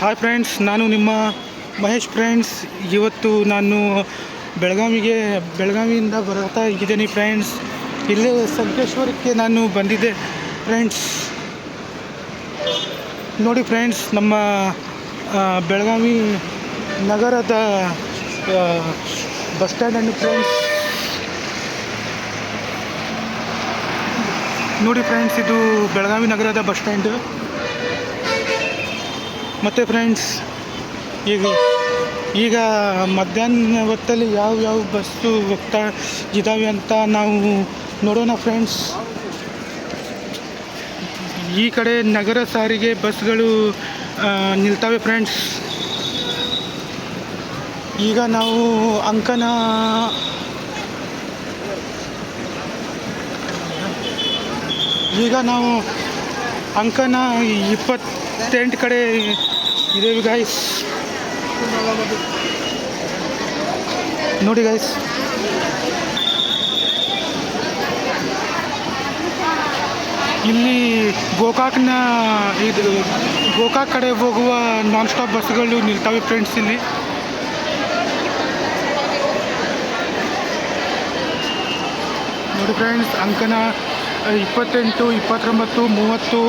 Hi friends ನಾನು ನಿಮ್ಮ Mahesh friends ಇವತ್ತು ನಾನು ಬೆಳಗಾವಿಗೆ, ಬೆಳಗಾವಿಯಿಂದ ಬರ್ತಾ ಇದ್ದೀನಿ ಫ್ರೆಂಡ್ಸ್ ಇಲ್ಲೇ ಸಂಕೇಶ್ವರಕ್ಕೆ ನಾನು ಬಂದಿದ್ದೆ ಫ್ರೆಂಡ್ಸ್ ನೋಡಿ ಫ್ರೆಂಡ್ಸ್ ನಮ್ಮ ಬೆಳಗಾವಿ ನಗರದ ಬಸ್ ಸ್ಟ್ಯಾಂಡನ್ನು ಫ್ರೆಂಡ್ಸ್ ನೋಡಿ ಫ್ರೆಂಡ್ಸ್ ಇದು ಬೆಳಗಾವಿ ನಗರದ ಬಸ್ ಸ್ಟ್ಯಾಂಡ್ ಮತ್ತು ಫ್ರೆಂಡ್ಸ್ ಈಗ ಈಗ ಮಧ್ಯಾಹ್ನ ಹೊತ್ತಲ್ಲಿ ಯಾವ ಯಾವ ಬಸ್ಸು ಹೋಗ್ತಾ ಇದ್ದಾವೆ ಅಂತ ನಾವು ನೋಡೋಣ ಫ್ರೆಂಡ್ಸ್ ಈ ಕಡೆ ನಗರ ಸಾರಿಗೆ ಬಸ್ಗಳು ನಿಲ್ತಾವೆ ಫ್ರೆಂಡ್ಸ್ ಈಗ ನಾವು ಅಂಕನ, ಈಗ ನಾವು ಅಂಕನ ಇಪ್ಪತ್ತೆಂಟು ಕಡೆ ಇದೇವಿ ಗಾಯ್ಸ್ ನೋಡಿ ಗಾಯ್ಸ್ ಇಲ್ಲಿ ಗೋಕಾಕ್ನ ಇದು ಗೋಕಾಕ್ ಕಡೆ ಹೋಗುವ ನಾನ್ ಸ್ಟಾಪ್ ಬಸ್ಗಳು ನಿಲ್ತಾವೆ ಫ್ರೆಂಡ್ಸ್ ಇಲ್ಲಿ. ನೋಡಿ ಫ್ರೆಂಡ್ಸ್ ಅಂಕನ ಇಪ್ಪತ್ತೆಂಟು, ಇಪ್ಪತ್ತೊಂಬತ್ತು, ಮೂವತ್ತು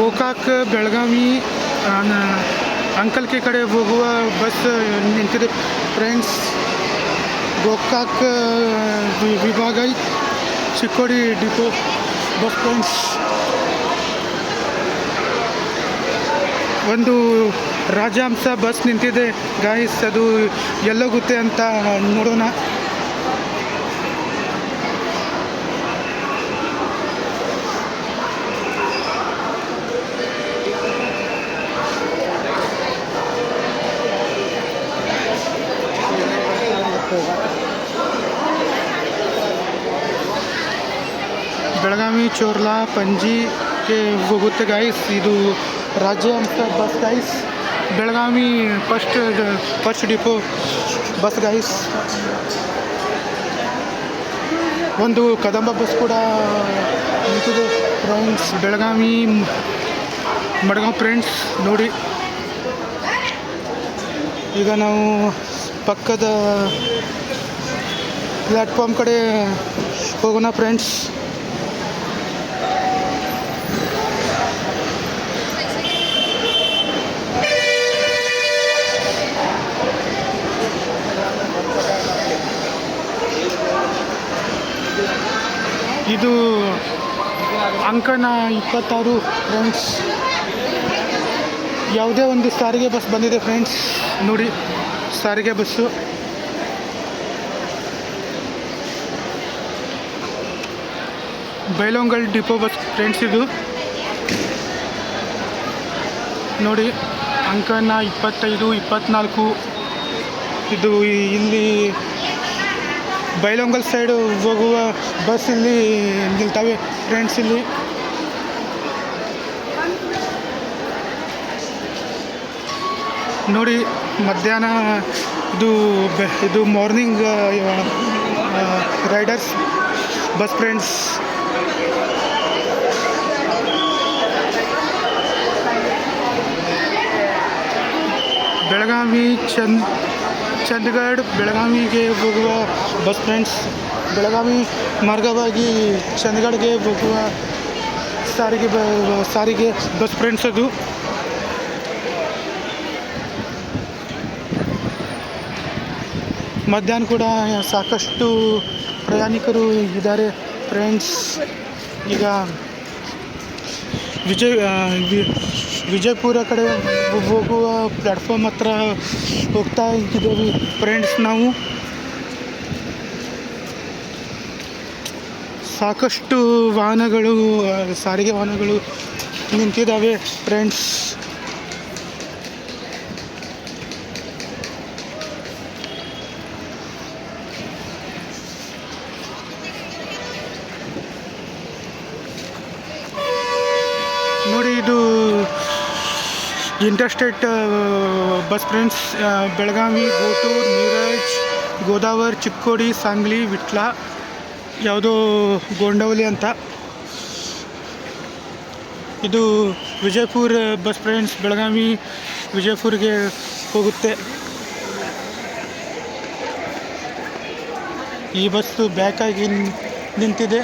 ಗೋಕಾಕ್ ಬೆಳಗಾವಿ ಅಂಕಲ್ಕೆ ಕಡೆ ಹೋಗುವ ಬಸ್ ನಿಂತಿದೆ. ಫ್ರೆಂಡ್ಸ್ ಗೋಕಾಕ್ ವಿಭಾಗ, ಚಿಕ್ಕೋಡಿ ಡಿಪೋ ಬಸ್ ಫ್ರೆಂಡ್ಸ್ ಒಂದು ರಾಜಹಂಸ ಬಸ್ ನಿಂತಿದೆ. ಗಾಯ್ಸ್, ಅದು ಎಲ್ಲೋಗುತ್ತೆ ಅಂತ ನೋಡೋಣ. ಬೆಳಗಾವಿ ಚೋರ್ಲಾ ಪಂಜಿಗೆ ಹೋಗುತ್ತೆ ಗಾಯ್ಸ್ ಇದು ರಾಜ್ಯಾಂಶ bus guys Belagavi first first depot bus guys ಒಂದು ಕದಂಬ ಬಸ್ ಕೂಡ ನಿಂತಿದೆ ಫ್ರೆಂಡ್ಸ್ ಬೆಳಗಾವಿ, ಮಡ್ಗಾಂವ್ ಫ್ರೆಂಡ್ಸ್ ನೋಡಿ. ಈಗ ನಾವು ಪಕ್ಕದ ಪ್ಲ್ಯಾಟ್ಫಾರ್ಮ್ ಕಡೆ ಹೋಗೋಣ ಫ್ರೆಂಡ್ಸ್ ಇದು ಅಂಕಣ ಇಪ್ಪತ್ತಾರು ಫ್ರೆಂಡ್ಸ್ ಯಾವುದೇ ಒಂದು ಸಾರಿಗೆ ಬಸ್ ಬಂದಿದೆ ಫ್ರೆಂಡ್ಸ್ ನೋಡಿ, ಸಾರಿಗೆ bus Bailhongal depot bus friends ಇದು. ನೋಡಿ, ಅಂಕಣ ಇಪ್ಪತ್ತೈದು ಇಪ್ಪತ್ತ್ನಾಲ್ಕು ಇದು ಇಲ್ಲಿ ಬೈಲೊಂಗಲ್ ಸೈಡು ಹೋಗುವ ಬಸ್ ಇಲ್ಲಿ ನಿಲ್ತವೆ ಫ್ರೆಂಡ್ಸ್ ಇಲ್ಲಿ. ನೋಡಿ, ಮಧ್ಯಾಹ್ನ ಇದು ಇದು morning riders bus friends Belagavi ಚಂದ್ ಚಂದಗಢ ಬೆಳಗಾವಿಗೆ ಹೋಗುವ ಬಸ್ ಫ್ರೆಂಡ್ಸ್ ಬೆಳಗಾವಿ ಮಾರ್ಗವಾಗಿ ಚಂದಗಢಗೆ ಹೋಗುವ ಸಾರಿಗೆ ಬ, ಸಾರಿಗೆ ಬಸ್ ಫ್ರೆಂಡ್ಸ್ ಅದು. ಮಧ್ಯಾಹ್ನ ಕೂಡ ಸಾಕಷ್ಟು ಪ್ರಯಾಣಿಕರು ಇದ್ದಾರೆ ಫ್ರೆಂಡ್ಸ್ ಈಗ ವಿಜಯ್ ವಿಜಯಪುರ ಕಡೆ ಹೋಗುವ ಪ್ಲ್ಯಾಟ್ಫಾರ್ಮ್ ಹತ್ರ ಹೋಗ್ತಾ ಇದ್ದೀವಿ ಫ್ರೆಂಡ್ಸ್ ನಾವು. ಸಾಕಷ್ಟು ವಾಹನಗಳು ಸಾರಿಗೆ ವಾಹನಗಳು ನಿಂತಿದ್ದಾವೆ ಫ್ರೆಂಡ್ಸ್ ನೋಡಿ ಇದು interstate bus friends Belagavi, Gotur Miraj Godavari, Chikkodi, Sangli, Vitla, ಯಾವುದೋ ಗೋಂಡವಲಿ ಅಂತ. ಇದು ವಿಜಯಪುರ ಬಸ್ ಫ್ರೆಂಡ್ಸ್ ಬೆಳಗಾವಿ, ವಿಜಯಪುರ್ಗೆ ಹೋಗುತ್ತೆ. ಈ ಬಸ್ಸು ಬ್ಯಾಕಾಗಿ ನಿಂತಿದೆ.